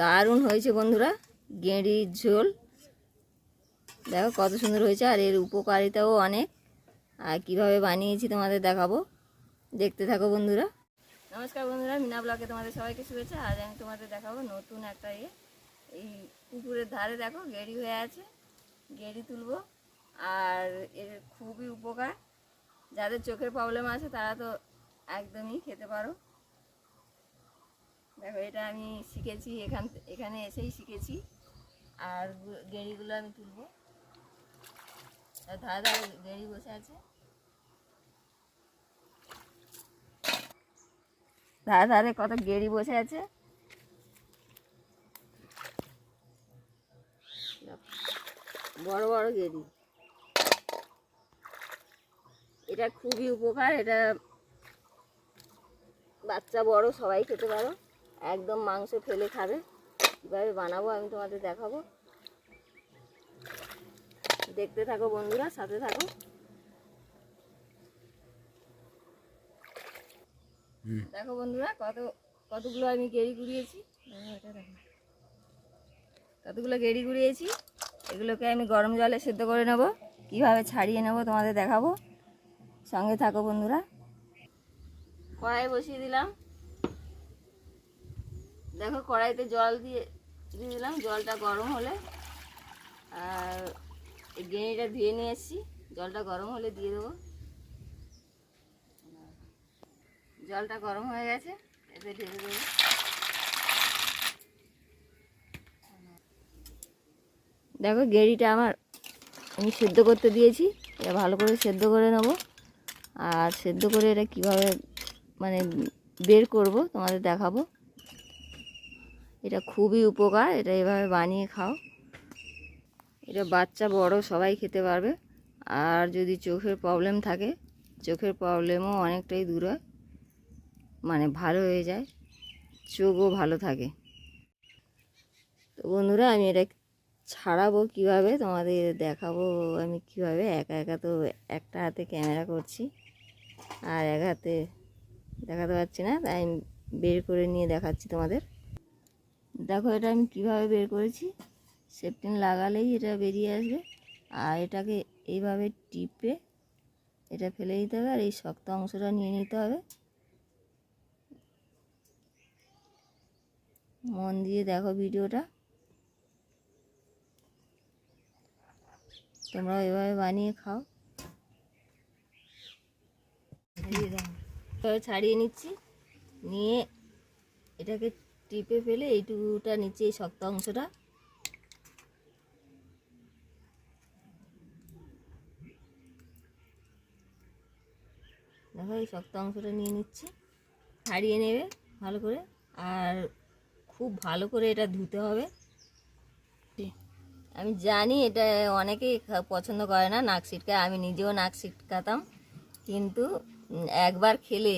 দারুণ হয়েছে বন্ধুরা গেঁড়ির ঝোল। দেখো কত সুন্দর হয়েছে, আর এর উপকারিতাও অনেক। আর কীভাবে বানিয়েছি তোমাদের দেখাবো, দেখতে থাকো বন্ধুরা। নমস্কার বন্ধুরা, মিনা ব্লগে তোমাদের সবাইকে শুভেচ্ছা। আজ আমি তোমাদের দেখাবো নতুন একটা ইয়ে। এই পুকুরের ধারে দেখো গেঁড়ি হয়ে আছে, গেঁড়ি তুলবো। আর এর খুবই উপকার, যাদের চোখের প্রবলেম আছে তারা তো একদমই খেতে পারো। দেখো, এটা আমি শিখেছি, এখান এখানে এসেই শিখেছি। আর গেঁড়িগুলো আমি তুলবো। ধারে ধারে গেঁড়ি বসে আছে। ধারে ধারে কত গেঁড়ি বসে আছে। বড় বড় গেঁড়ি। এটা খুবই উপকার, এটা বাচ্চা বড়, সবাই খেতে পারো। একদম মাংস ফেলে খাবে। কীভাবে বানাবো আমি তোমাদের দেখাবো। দেখতে থাকো বন্ধুরা সাথে থাকো। দেখো বন্ধুরা কত কতগুলো আমি গেড়ি গুড়িয়েছি। কতগুলো গেড়ি গুড়িয়েছি। এগুলোকে আমি গরম জলে সেদ্ধ করে নেব। কীভাবে ছাড়িয়ে নেব তোমাদের দেখাবো। সঙ্গে থাকো বন্ধুরা। কড়াই বসিয়ে দিলাম। দেখো কড়াইতে জল দিয়ে দিয়ে দিলাম। জলটা গরম হলে আর গেঁড়িটা ধুয়ে নিয়ে এসেছি। জলটা গরম হলে দিয়ে দেবো। জলটা গরম হয়ে গেছে, এতে ঢেলে দেবো। দেখো গেঁড়িটা আমার আমি সেদ্ধ করতে দিয়েছি, এটা ভালো করে সেদ্ধ করে নেব। আর সেদ্ধ করে এটা কীভাবে মানে বের করব তোমাদের দেখাবো। এটা খুবই উপকার, এটা এভাবে বানিয়ে খাও। এটা বাচ্চা বড়, সবাই খেতে পারবে। আর যদি চোখের প্রবলেম থাকে, চোখের প্রবলেমও অনেকটাই দূর হয় মানে ভালো হয়ে যায়, চোখও ভালো থাকে। তো বন্ধুরা, আমি এটা ছাড়াবো কীভাবে, তোমাদের দেখাবো আমি কীভাবে। একা একা তো একটা হাতে ক্যামেরা করছি, আর এক হাতে দেখাতে পারছি না, তাই আমি বের করে নিয়ে দেখাচ্ছি তোমাদের। দেখো এটা আমি কীভাবে বের করেছি। সেপটিন লাগালেই এটা বেরিয়ে আসবে। আর এটাকে এইভাবে টিপে এটা ফেলে দিতে হবে আর এই শক্ত অংশটা নিয়ে নিতে হবে। মন দিয়ে দেখো ভিডিওটা। তোমরা এভাবে বানিয়ে খাও। ছাড়িয়ে নিচ্ছি। নিয়ে এটাকে টিপে ফেলে এইটুকুটা নিচে এই শক্ত অংশটা। দেখো এই শক্ত অংশটা নিয়ে নিচ্ছি। ছাড়িয়ে নেবে ভালো করে। আর খুব ভালো করে এটা ধুতে হবে। আমি জানি এটা অনেকেই পছন্দ করে না নাক সিটকায় আমি নিজেও নাক সিটকাতাম। কিন্তু একবার খেলে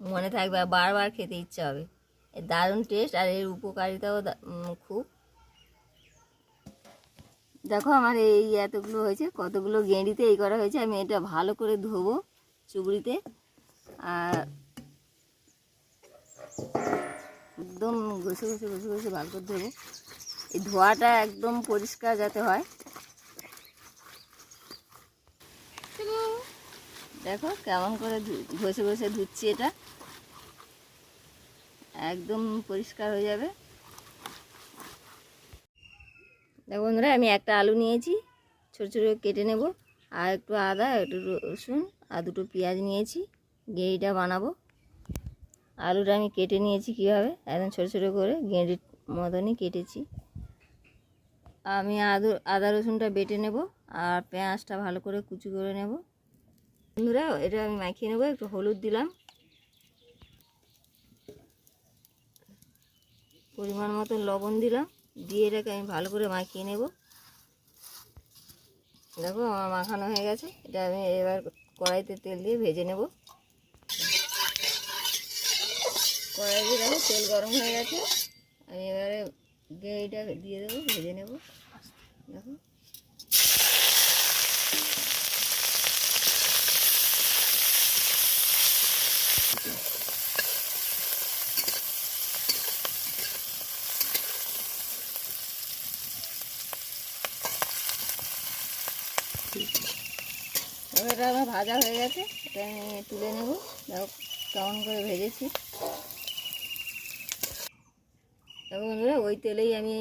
মনে থাকবে বারবার খেতে ইচ্ছা হবে। দারুণ টেস্ট আর এর উপকারিতাও খুব। দেখো আমার এই এতগুলো হয়েছে, কতগুলো গেঁড়িতে এই করা হয়েছে, আমি এটা ভালো করে ধোবো চুবড়িতে। আর একদম ঘষে ঘষে ঘষে ঘষে ভালো করে ধোবো। এই ধোয়াটা একদম পরিষ্কার যাতে হয়। দেখো কেমন করে ঘষে ঘষে ধুচ্ছি এটা। একদম পরিষ্কার হয়ে যাবে। দেখো বন্ধুরা, আমি একটা আলু নিয়েছি, ছোটো ছোটো কেটে নেব। আর একটু আদা একটু রসুন, আর দুটো পেঁয়াজ নিয়েছি গেঁড়িটা বানাবো। আলুটা আমি কেটে নিয়েছি কীভাবে? একদম ছোটো ছোটো করে গেঁড়ির মতনই কেটেছি। আমি আদু, আদা, রসুনটা বেটে নেব, আর পেঁয়াজটা ভালো করে কুচি করে নেব। বন্ধুরা, এটা আমি মাখিয়ে নেব, একটু হলুদ দিলাম। পরিমাণ মতো লবণ দিলাম। দিয়ে এটাকে আমি ভালো করে মাখিয়ে নেব। দেখো আমার মাখানো হয়ে গেছে। এটা আমি এবার কড়াইতে তেল দিয়ে ভেজে নেব। কড়াইতে দেখো তেল গরম হয়ে গেছে। আমি এবারে দিয়ে এটা দিয়ে দেবো, ভেজে নেব। দেখো। এটা আমার ভাজা হয়ে গেছে এটা আমি তুলে নেব। দেখো কেমন করে ভেজেছি। দেখো বন্ধুরা ওই তেলেই আমি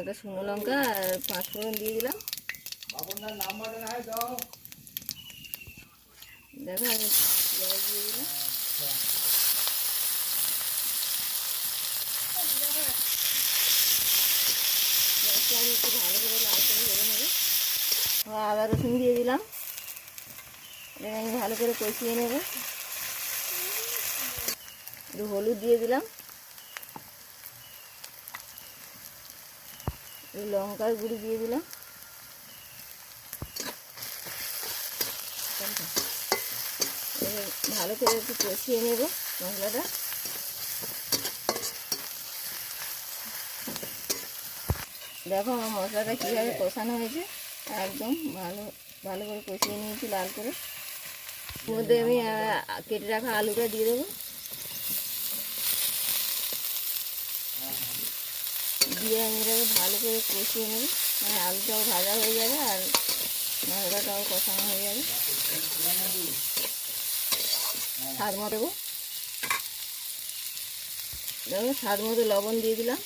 একটা শুকনো লঙ্কা আর পাঁচ ফোড়ন দিয়ে দিলাম। দেখো আমি পেঁয়াজ দিয়ে দিলাম। একটু ভালো করে লাল করে ভেজে নেব। আদা রসুন দিয়ে দিলাম। আমি ভালো করে কষিয়ে নেব। একটু হলুদ দিয়ে দিলাম। লঙ্কার গুঁড়ি দিয়ে দিলাম। ভালো করে একটু কষিয়ে নেব মশলাটা। দেখো আমার মশলাটা কীভাবে কষানো হয়েছে। একদম ভালো ভালো করে কষিয়ে নিয়েছি লাল করে। মধ্যে আমি কেটে রাখা আলুটা দিয়ে দেবো। দিয়ে আমি এটাকে ভালো করে কষিয়ে নেব। মানে আলুটাও ভাজা হয়ে যাবে আর মশলাটাও কষানো হয়ে যাবে। স্বাদ মতো দেবো স্বাদ মতো লবণ দিয়ে দিলাম।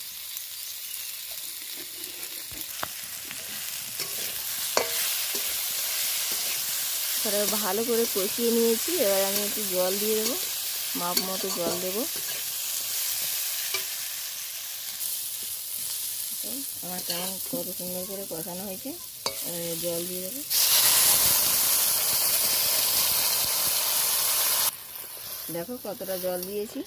তারপরে ভালো করে কষিয়ে নিয়েছি। এবার আমি একটু জল দিয়ে দেবো, মাপ মতো জল দেবো। আমার কেমন কত সুন্দর করে কষানো হয়েছে জল দিয়ে দেবো। দেখো কতটা জল দিয়েছি।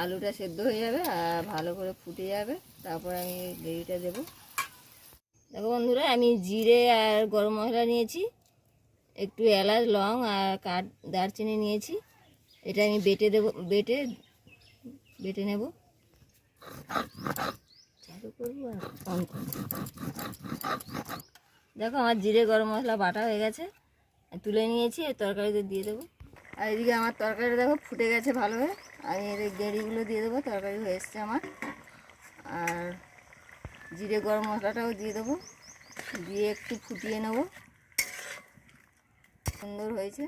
আলুটা সেদ্ধ হয়ে যাবে আর ভালো করে ফুটে যাবে, তারপর আমি গ্রেভিটা দেবো। দেখো বন্ধুরা, আমি জিরে আর গরম মশলা নিয়েছি। একটু এলাচ, লং আর কাঠ, দারচিনি নিয়েছি। এটা আমি বেটে দেবো, বেটে বেটে নেব। করব আর দেখো আমার জিরে গরম মশলা বাটা হয়ে গেছে। তুলে নিয়েছি তরকারিতে দিয়ে দেবো। আর এদিকে আমার তরকারিটা দেখো ফুটে গেছে ভালোভাবে। আমি এর গেঁড়িগুলো দিয়ে দেবো, তরকারি হয়ে এসছে আমার। আর জিরে গরম মশলাটাও দিয়ে দেবো। দিয়ে একটু ফুটিয়ে নেব। সুন্দর হয়েছে।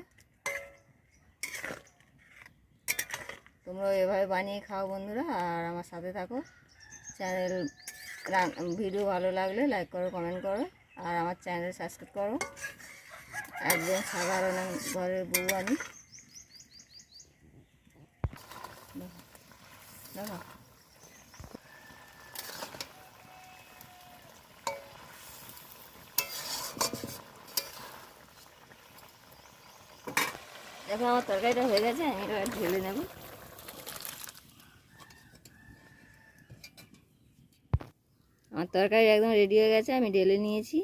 তোমরাও এভাবে বানিয়ে খাও বন্ধুরা, আর আমার সাথে থাকো। চ্যানেল ভিডিও ভালো লাগলে লাইক করো, কমেন্ট করো, আর আমার চ্যানেল সাবস্ক্রাইব করো। একদম সাধারণ ঘরের বউ আমি। দেখো। দেখো আমার তরকারিটা হয়ে গেছে, আমি এবার ঢেলে নেব। আমার তরকারি একদম রেডি হয়ে গেছে, আমি ঢেলে নিয়েছি।